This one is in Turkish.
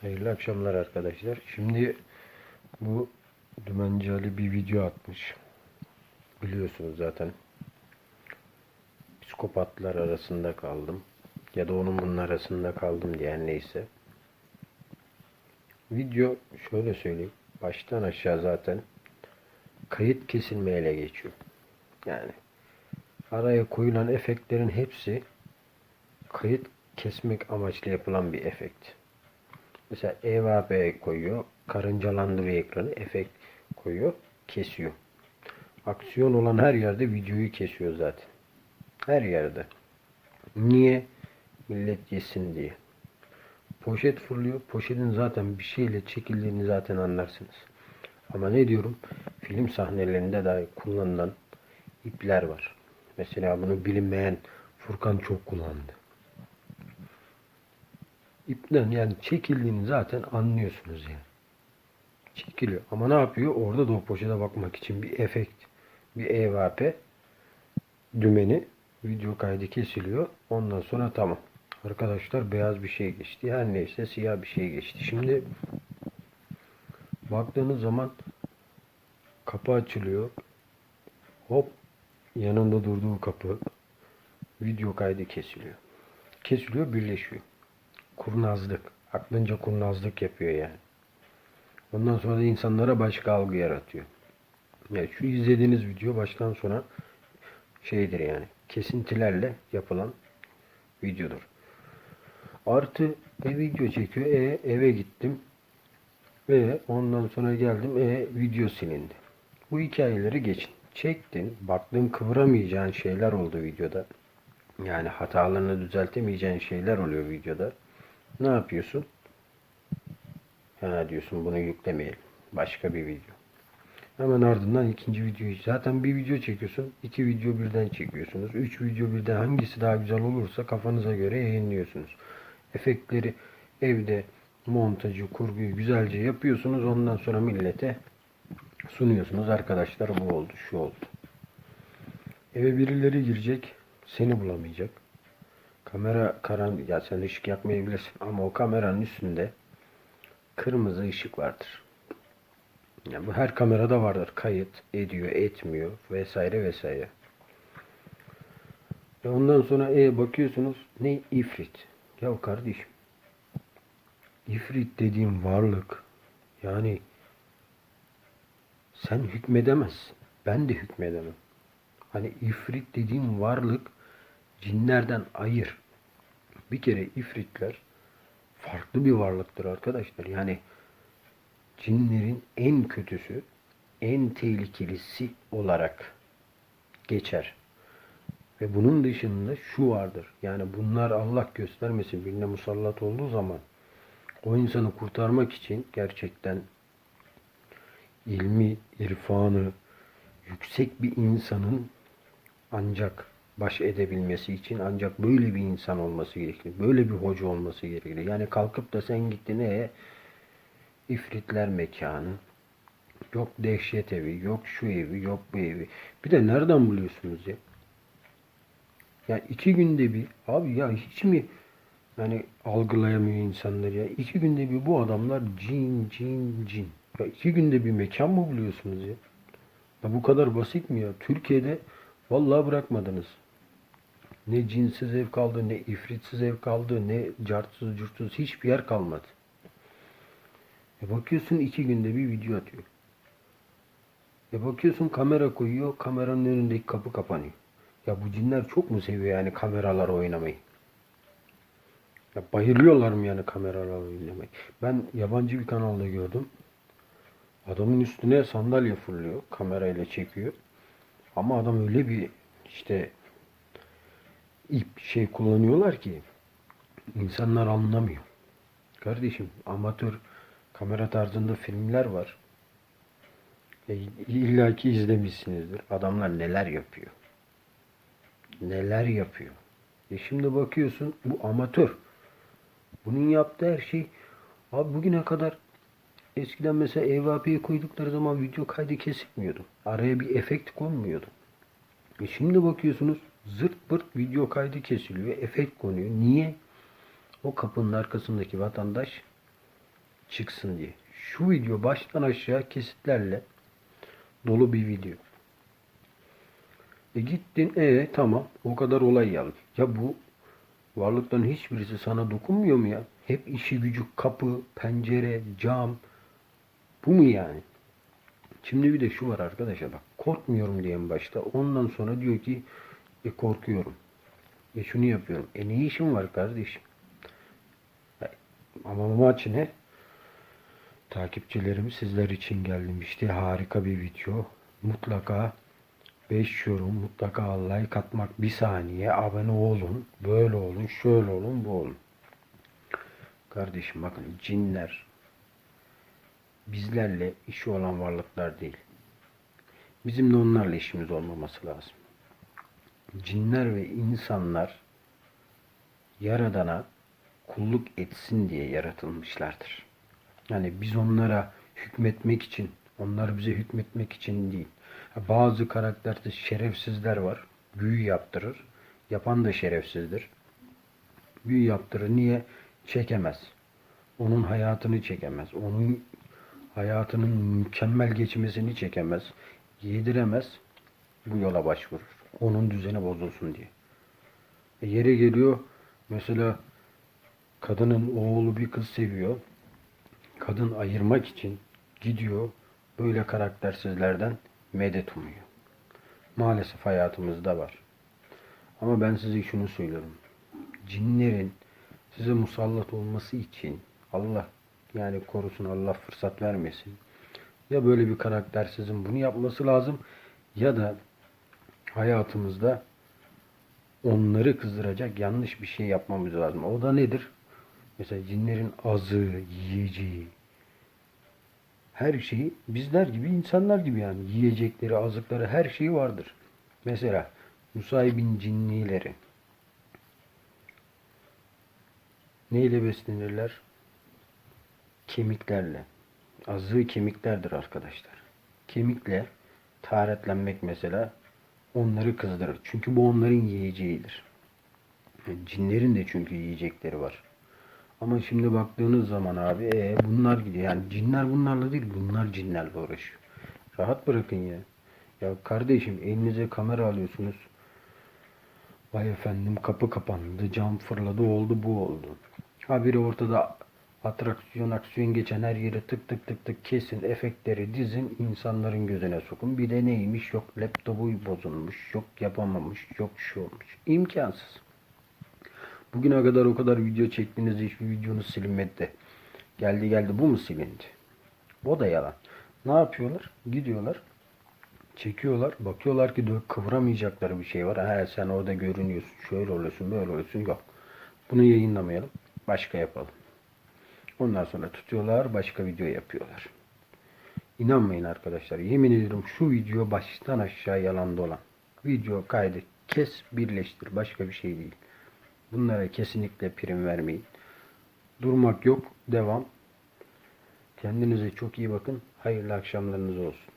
Hayırlı akşamlar arkadaşlar. Şimdi bu Dümenci Ali bir video atmış. Biliyorsunuz zaten. Psikopatlar arasında kaldım. Ya da onun bunun arasında kaldım diyen neyse. Video şöyle söyleyeyim. Baştan aşağı zaten kayıt kesilmeyle geçiyor. Yani araya koyulan efektlerin hepsi kayıt kesmek amaçlı yapılan bir efekt. Mesela EVP koyuyor, karıncalandırıyor ekranı, efekt koyuyor, kesiyor. Aksiyon olan her yerde videoyu kesiyor zaten. Her yerde. Niye? Millet yesin diye. Poşet fırlıyor. Poşetin zaten bir şeyle çekildiğini zaten anlarsınız. Ama ne diyorum? Film sahnelerinde dahi kullanılan ipler var. Mesela bunu bilinmeyen Furkan çok kullandı. İpten yani çekildiğini zaten anlıyorsunuz yani. Çekiliyor. Ama ne yapıyor? Orada da o poşete bakmak için bir efekt, bir EVP dümeni video kaydı kesiliyor. Ondan sonra tamam. Arkadaşlar beyaz bir şey geçti. Her neyse siyah bir şey geçti. Şimdi baktığınız zaman kapı açılıyor. Hop yanında durduğu kapı video kaydı kesiliyor. Kesiliyor birleşiyor. Kurnazlık. Aklınca kurnazlık yapıyor yani. Ondan sonra da insanlara başka algı yaratıyor. Yani şu izlediğiniz video baştan sona şeydir yani. Kesintilerle yapılan videodur. Artı e video çekiyor. E eve gittim. Ve ondan sonra geldim. E video silindi. Bu hikayeleri geçin. Çektin. Baktın kıvıramayacağın şeyler oldu videoda. Yani hatalarını düzeltemeyeceğin şeyler oluyor videoda. Ne yapıyorsun? Ha diyorsun bunu yüklemeyelim. Başka bir video. Hemen ardından ikinci videoyu. Zaten bir video çekiyorsun. iki video birden çekiyorsunuz. Üç video birden hangisi daha güzel olursa kafanıza göre yayınlıyorsunuz. Efektleri evde montajı, kurguyu güzelce yapıyorsunuz. Ondan sonra millete sunuyorsunuz. Arkadaşlar bu oldu, şu oldu. Eve birileri girecek. Seni bulamayacak. Kamera karan ya sen ışık yakmayabilirsin ama o kameranın üstünde kırmızı ışık vardır. Yani bu her kamerada vardır. Kayıt ediyor, etmiyor vesaire vesaire. Ve ondan sonra e bakıyorsunuz ne ifrit. Ya kardeşim ifrit dediğim varlık yani sen hükmedemezsin. Ben de hükmedemem. Hani ifrit dediğim varlık cinlerden ayır. Bir kere ifritler farklı bir varlıktır arkadaşlar. Yani cinlerin en kötüsü, en tehlikelisi olarak geçer. Ve bunun dışında şu vardır. Yani bunlar Allah göstermesin birine musallat olduğu zaman o insanı kurtarmak için gerçekten ilmi, irfanı yüksek bir insanın ancak baş edebilmesi için ancak böyle bir insan olması gerekir. Böyle bir hoca olması gerekir. Yani kalkıp da sen gittin e ifritler mekanı yok dehşet evi yok şu evi yok bu evi. Bir de nereden buluyorsunuz ya? Ya iki günde bir abi ya hiç mi yani algılayamıyor insanlar ya. İki günde bir bu adamlar cin cin cin. Ya iki günde bir mekan mı buluyorsunuz ya? Ya bu kadar basit mi ya? Türkiye'de vallahi bırakmadınız. Ne cinsiz ev kaldı, ne ifritsiz ev kaldı, ne cartsız curtsuz hiçbir yer kalmadı. E bakıyorsun iki günde bir video atıyor. E bakıyorsun kamera koyuyor, kameranın önündeki kapı kapanıyor. Ya bu cinler çok mu seviyor yani kameralar oynamayı? Ya bayılıyorlar mı yani kameralar oynamayı? Ben yabancı bir kanalda gördüm. Adamın üstüne sandalye fırlıyor, kamerayla çekiyor. Ama adam öyle bir işte ip şey kullanıyorlar ki insanlar anlamıyor. Kardeşim amatör kamera tarzında filmler var. E, İlla ki izlemişsinizdir. Adamlar neler yapıyor. Neler yapıyor. E şimdi bakıyorsun bu amatör. Bunun yaptığı her şey abi bugüne kadar eskiden mesela EVP'yi koydukları zaman video kaydı kesilmiyordu. Araya bir efekt konmuyordu. E şimdi bakıyorsunuz zırt pırt video kaydı kesiliyor. Efekt konuyor. Niye? O kapının arkasındaki vatandaş çıksın diye. Şu video baştan aşağı kesitlerle dolu bir video. E gittin e tamam o kadar olay yazmış. Ya bu varlıkların hiçbirisi sana dokunmuyor mu ya? Hep işi gücü kapı, pencere, cam. Bu mu yani? Şimdi bir de şu var arkadaşlar bak korkmuyorum diyen başta ondan sonra diyor ki e korkuyorum. E şunu yapıyorum. E ne işin var kardeşim? E, Ama maç ne? Takipçilerim sizler için geldim. İşte harika bir video. Mutlaka 5 yorum, mutlaka like atmak bir saniye. Abone olun. Böyle olun, şöyle olun, bu olun. Kardeşim bakın cinler bizlerle işi olan varlıklar değil. Bizim de onlarla işimiz olmaması lazım. Cinler ve insanlar Yaradan'a kulluk etsin diye yaratılmışlardır. Yani biz onlara hükmetmek için, onlar bize hükmetmek için değil. Bazı karakterde şerefsizler var. Büyü yaptırır. Yapan da şerefsizdir. Büyü yaptırır. Niye? Çekemez. Onun hayatını çekemez. Onun hayatının mükemmel geçmesini çekemez. Yediremez. Bu yola başvurur. Onun düzeni bozulsun diye. E yere geliyor mesela kadının oğlu bir kız seviyor. Kadın ayırmak için gidiyor böyle karaktersizlerden medet umuyor. Maalesef hayatımızda var. Ama ben size şunu söylüyorum. Cinlerin size musallat olması için Allah yani korusun Allah fırsat vermesin. Ya böyle bir karaktersizin bunu yapması lazım ya da hayatımızda onları kızdıracak yanlış bir şey yapmamız lazım. O da nedir? Mesela cinlerin azı, yiyeceği, her şeyi bizler gibi insanlar gibi yani yiyecekleri, azıkları her şeyi vardır. Mesela Nusaybin cinnileri neyle beslenirler? Kemiklerle. Azığı kemiklerdir arkadaşlar. Kemikle taharetlenmek mesela onları kızdırır. Çünkü bu onların yiyeceğidir. Yani cinlerin de çünkü yiyecekleri var. Ama şimdi baktığınız zaman abi e, bunlar gidiyor. Yani cinler bunlarla değil bunlar cinlerle uğraşıyor. Rahat bırakın ya. Ya kardeşim elinize kamera alıyorsunuz. Vay efendim kapı kapandı, cam fırladı, oldu bu oldu. Habire ortada atraksiyon aksiyon geçen her yere tık tık tık tık kesin efektleri dizin insanların gözüne sokun. Bir de neymiş yok laptopu bozulmuş, yok yapamamış, yok şu olmuş. İmkansız. Bugüne kadar o kadar video çektiniz hiçbir videonuz silinmedi. Geldi geldi bu mu silindi? O da yalan. Ne yapıyorlar? Gidiyorlar. Çekiyorlar. Bakıyorlar ki kıvıramayacakları bir şey var. He sen orada görünüyorsun. Şöyle oluyorsun böyle oluyorsun. Yok. Bunu yayınlamayalım. Başka yapalım. Ondan sonra tutuyorlar. Başka video yapıyorlar. İnanmayın arkadaşlar. Yemin ediyorum şu video baştan aşağı yalan dolan. Video kaydı. Kes birleştir. Başka bir şey değil. Bunlara kesinlikle prim vermeyin. Durmak yok. Devam. Kendinize çok iyi bakın. Hayırlı akşamlarınız olsun.